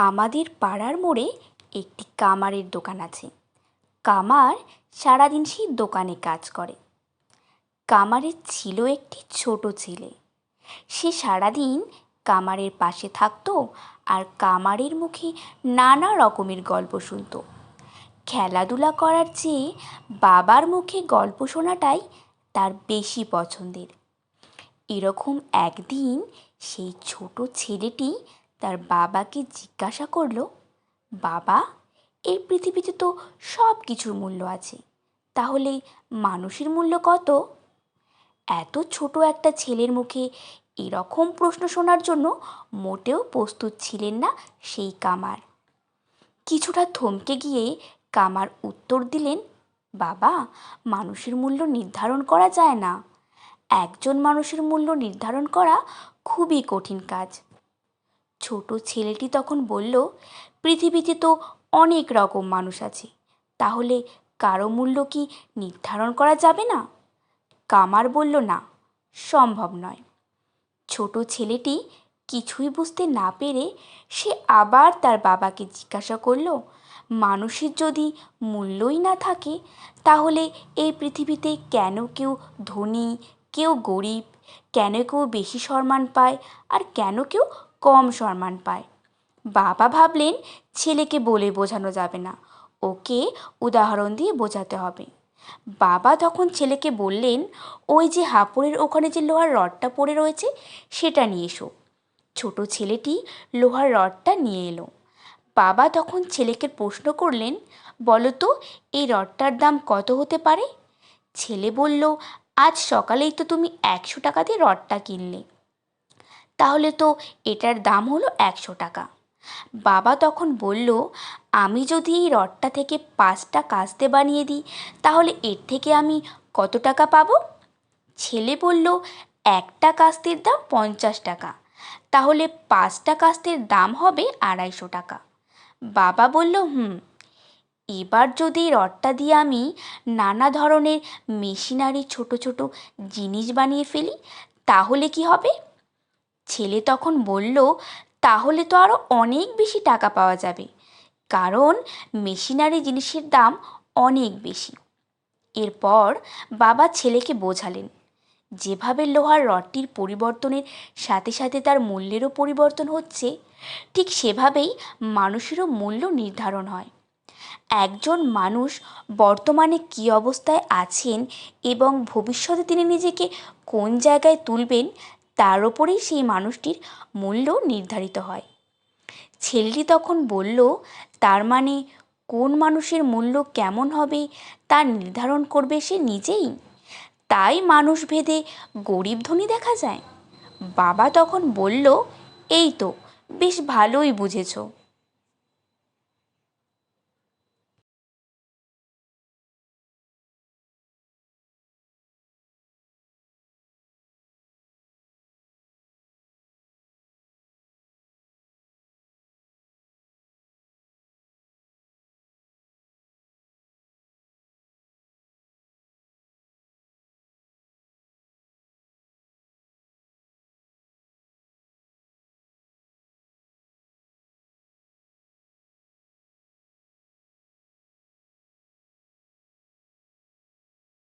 আমাদের পাড়ার মোড়ে একটি কামারের দোকান আছে। কামার সারাদিন সেই দোকানে কাজ করে। কামারের ছিল একটি ছোট ছেলে। সে সারাদিন কামারের পাশে থাকতো আর কামারের মুখে নানা রকমের গল্প শুনতো। খেলাধুলা করার চেয়ে বাবার মুখে গল্প শোনাটাই তার বেশি পছন্দের। এরকম একদিন সেই ছোট ছেলেটি তার বাবাকে জিজ্ঞাসা করল, বাবা, এই পৃথিবীতে তো সব কিছুর মূল্য আছে, তাহলে মানুষের মূল্য কত? এত ছোট একটা ছেলের মুখে এরকম প্রশ্ন শোনার জন্য মোটেও প্রস্তুত ছিলেন না সেই কামার। কিছুটা থমকে গিয়ে কামার উত্তর দিলেন, বাবা, মানুষের মূল্য নির্ধারণ করা যায় না। একজন মানুষের মূল্য নির্ধারণ করা খুবই কঠিন কাজ। ছোট ছেলেটি তখন বলল, পৃথিবীতে তো অনেক রকম মানুষ আছে। তাহলে কারও মূল্য কি নির্ধারণ করা যাবে না? কামার বলল, না, সম্ভব নয়। ছোট ছেলেটি কিছুই বুঝতে না পেরে সে আবার তার বাবাকে জিজ্ঞাসা করল, মানুষের যদি মূল্যই না থাকে, তাহলে এই পৃথিবীতে কেন কেউ ধনী, কেউ গরিব, কেন কেউ বেশি সম্মান পায়, আর কেন কেউ কম সম্মান পায়। বাবা ভাবলেন ছেলেকে বলে বোঝানো যাবে না, ওকে উদাহরণ দিয়ে বোঝাতে হবে। বাবা তখন ছেলেকে বললেন, ওই যে হাঁপড়ের ওখানে যে লোহার রডটা পড়ে রয়েছে, সেটা নিয়ে এসো। ছোট ছেলেটি লোহার রডটা নিয়ে এলো। বাবা তখন ছেলেকে প্রশ্ন করলেন, বলো তো, এই রডটার দাম কত হতে পারে? ছেলে বলল, আজ সকালেই তো তুমি একশো টাকা দিয়ে রডটা কিনলে। তাহলে তো এটার দাম হলো একশো টাকা। বাবা তখন বলল, আমি যদি এই রডটা থেকে পাঁচটা কাস্তে বানিয়ে দিই, তাহলে এর থেকে আমি কত টাকা পাবো? ছেলে বলল, একটা কাস্তের দাম পঞ্চাশ টাকা, তাহলে পাঁচটা কাস্তের দাম হবে আড়াইশো টাকা। বাবা বলল, হুম, এবার যদি রডটা দিয়ে আমি নানা ধরনের মেশিনারি ছোট ছোট জিনিস বানিয়ে ফেলি, তাহলে কি হবে? ছেলে তখন বলল, তাহলে তো আরও অনেক বেশি টাকা পাওয়া যাবে। কারণ মেশিনারি জিনিসের দাম অনেক বেশি। এরপর বাবা ছেলেকে বোঝালেন, যেভাবে লোহার রডটির পরিবর্তনের সাথে সাথে তার মূল্যেরও পরিবর্তন হচ্ছে, ঠিক সেভাবেই মানুষেরও মূল্য নির্ধারণ হয়। একজন মানুষ বর্তমানে কী অবস্থায় আছেন এবং ভবিষ্যতে তিনি নিজেকে কোন জায়গায় তুলবেন তার ওপরেই সেই মানুষটির মূল্য নির্ধারিত হয়। ছেলেটি তখন বলল, তার মানে কোন মানুষের মূল্য কেমন হবে তা নির্ধারণ করবে সে নিজেই? তাই মানুষ ভেদে গরিব ধনী দেখা যায়? বাবা তখন বলল, এই তো, বেশ ভালোই বুঝেছ।